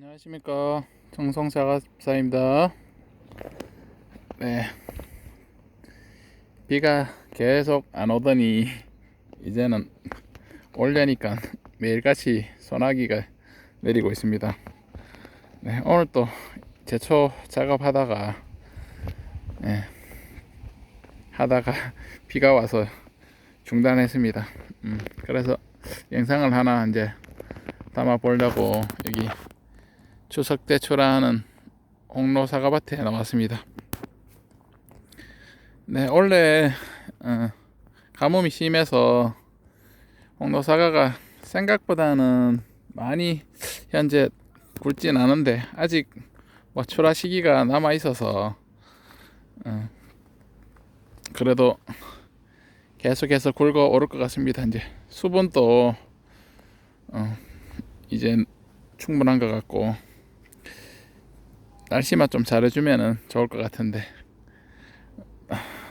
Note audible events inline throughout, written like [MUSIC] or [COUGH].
안녕하십니까. 청송사과사입니다. 네. 비가 계속 안 오더니 이제는 올려니까 매일같이 소나기가 내리고 있습니다. 네 오늘 또 제초 작업하다가 네, 하다가 비가 와서 중단했습니다. 음, 그래서 영상을 하나 이제 담아 보려고 여기 추석 대초라는 홍로 사과밭에 나왔습니다. 네, 원래 어, 가뭄이 심해서 홍로 사과가 생각보다는 많이 현재 굵진 않은데 아직 뭐 출하 시기가 남아 있어서 어, 그래도 계속해서 굵어 오를 것 같습니다. 이제 수분도 어, 이제 충분한 것 같고 날씨만 좀 잘해주면은 좋을 것 같은데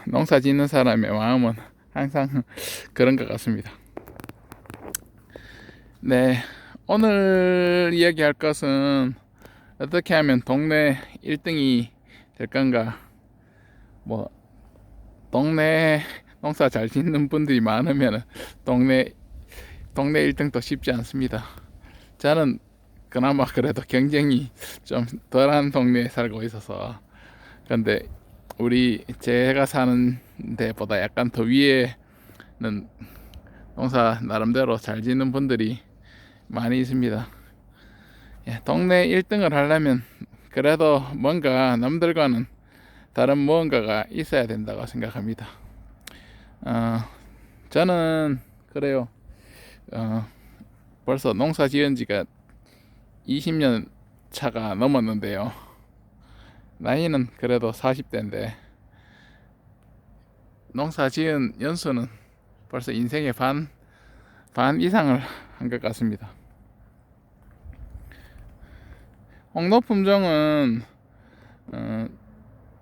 농사 짓는 사람의 마음은 항상 [LAUGHS] 그런 것 같습니다. 네, 오늘 이야기할 것은 어떻게 하면 동네 1등이 될 건가? 뭐 동네 농사 잘 짓는 분들이 많으면 동네 동네 1등도 쉽지 않습니다. 저는 그나마 그래도 경쟁이 좀 덜한 동네에 살고 있어서 근데 우리 제가 사는 데보다 약간 더 위에는 농사 나름대로 잘 짓는 분들이 많이 있습니다. 예, 동네 1등을 하려면 그래도 뭔가 남들과는 다른 무언가가 있어야 된다고 생각합니다. 어, 저는 그래요. 어, 벌써 농사 지은 지가 20년 차가 넘었는데요. 나이는 그래도 40대인데 농사 지은 연수는 벌써 인생의 반, 반 이상을 한 것 같습니다. 홍로 품종은 어,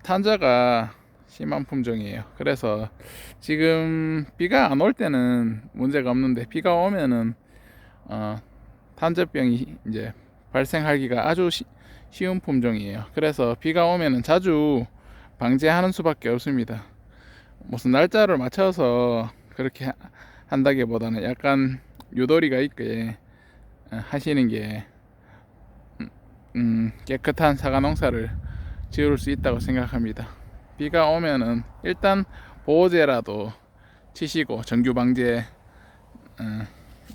탄저가 심한 품종이에요. 그래서 지금 비가 안 올 때는 문제가 없는데 비가 오면은 어, 탄저병이 이제 발생하기가 아주 시, 쉬운 품종이에요. 그래서 비가 오면은 자주 방제하는 수밖에 없습니다. 무슨 날짜를 맞춰서 그렇게 하- 한다기보다는 약간 유도리가 있게 어, 하시는 게 음, 음, 깨끗한 사과 농사를 지을 수 있다고 생각합니다. 비가 오면은 일단 보호제라도 치시고 정규 방제 어,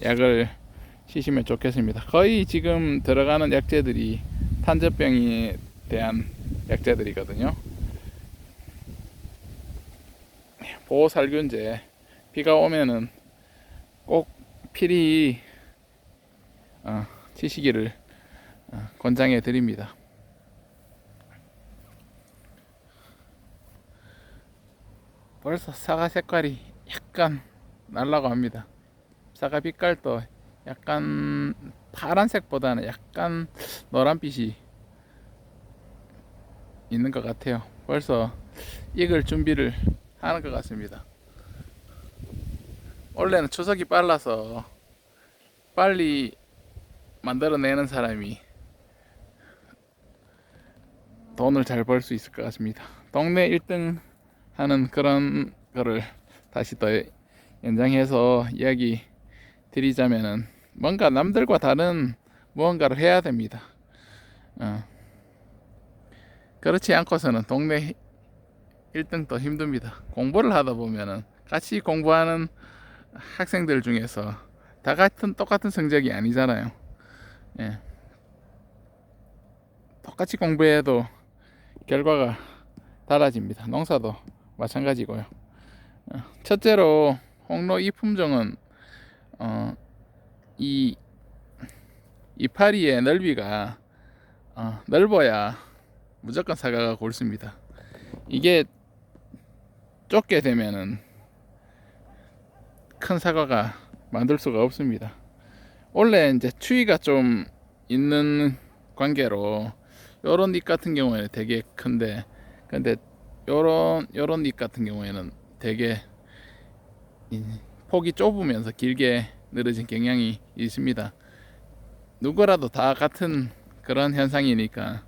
약을 치시면 좋겠습니다. 거의 지금 들어가는 약재들이 탄저병에 대한 약재들이거든요. 보호살균제 비가 오면은 꼭 필히 어, 치시기를 어, 권장해 드립니다. 벌써 사과 색깔이 약간 날라고 합니다. 사과 빛깔도 약간 파란색보다는 약간 노란빛이 있는 것 같아요. 벌써 익을 준비를 하는 것 같습니다. 원래는 추석이 빨라서 빨리 만들어내는 사람이 돈을 잘 벌 수 있을 것 같습니다. 동네 1등 하는 그런 거를 다시 더 연장해서 이야기 드리자면은 뭔가 남들과 다른 무언가를 해야 됩니다. 어. 그렇지 않고서는 동네 1등도 힘듭니다. 공부를 하다 보면은 같이 공부하는 학생들 중에서 다 같은 똑같은 성적이 아니잖아요. 예. 똑같이 공부해도 결과가 달라집니다. 농사도 마찬가지고요. 어, 첫째로 홍로 이 품종은 어, 이 이파리의 넓이가 어, 넓어야 무조건 사과가 굵습니다. 이게 좁게 되면은 큰 사과가 만들 수가 없습니다. 원래 이제 추위가 좀 있는 관계로 요런 잎 같은 경우에는 되게 큰데 근데 요런 요런 잎 같은 경우에는 되게 이 폭이 좁으면서 길게 늘어진 경향이 있습니다. 누구라도 다 같은 그런 현상이니까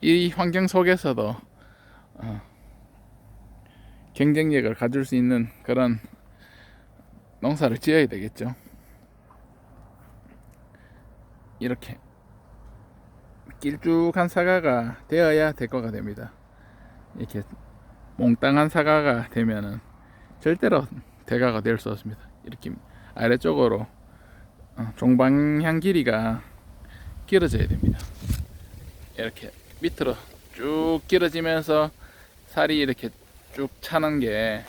이 환경 속에서도 어, 경쟁력을 가질 수 있는 그런 농사를 지어야 되겠죠. 이렇게 길쭉한 사과가 되어야 대거가 됩니다. 이렇게 몽땅한 사과가 되면은 절대로 대가가 될 수 없습니다. 이렇게 아래쪽으로 어, 종방향 길이가 길어져야 됩니다. 이렇게 밑으로 쭉 길어지면서 살이 이렇게 쭉 차는 게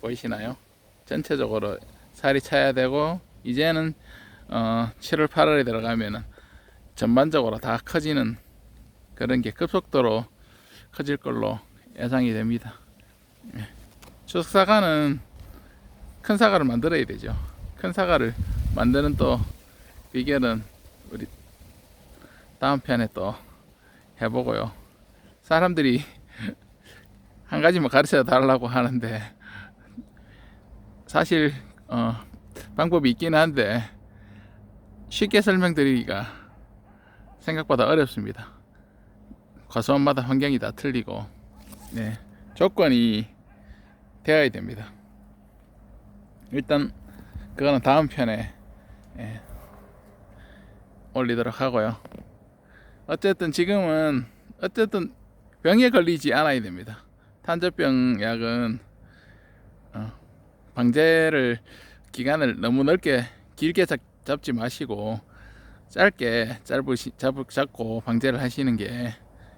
보이시나요? 전체적으로 살이 차야 되고 이제는 어, 7월 8월에 들어가면은 전반적으로 다 커지는 그런 게 급속도로 커질 걸로 예상이 됩니다. 예. 추석 사과는 큰 사과를 만들어야 되죠. 큰 사과를 만드는 또 비결은 우리 다음 편에 또 해보고요. 사람들이 [LAUGHS] 한 가지만 가르쳐 달라고 하는데 사실 어, 방법이 있긴 한데 쉽게 설명드리기가 생각보다 어렵습니다. 과수원마다 환경이 다 틀리고 네, 조건이 되어야 됩니다. 일단 그거는 다음 편에 예, 올리도록 하고요. 어쨌든 지금은 어쨌든 병에 걸리지 않아야 됩니다. 탄저병 약은 어, 방제를 기간을 너무 넓게 길게 잡, 잡지 마시고 짧게 짧으시, 잡, 잡고 방제를 하시는 게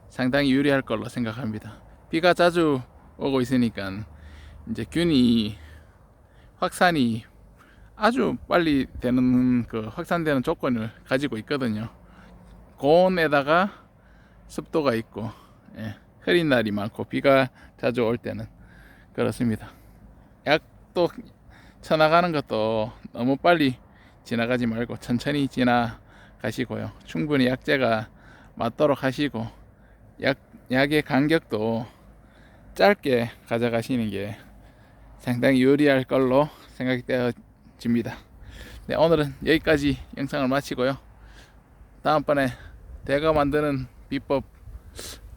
상당히 유리할 걸로 생각합니다. 비가 자주 오고 있으니까 이제 균이 확산이 아주 빨리 되는 그 확산되는 조건을 가지고 있거든요. 고온에다가 습도가 있고 예, 흐린 날이 많고 비가 자주 올 때는 그렇습니다. 약도 쳐나가는 것도 너무 빨리 지나가지 말고 천천히 지나가시고요. 충분히 약제가 맞도록 하시고 약 약의 간격도 짧게 가져가시는 게 상당히 유리할 걸로 생각이 되어집니다. 네, 오늘은 여기까지 영상을 마치고요. 다음번에 대가 만드는 비법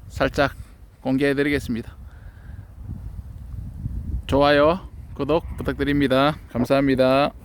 살짝 공개해 드리겠습니다. 좋아요, 구독 부탁드립니다. 감사합니다.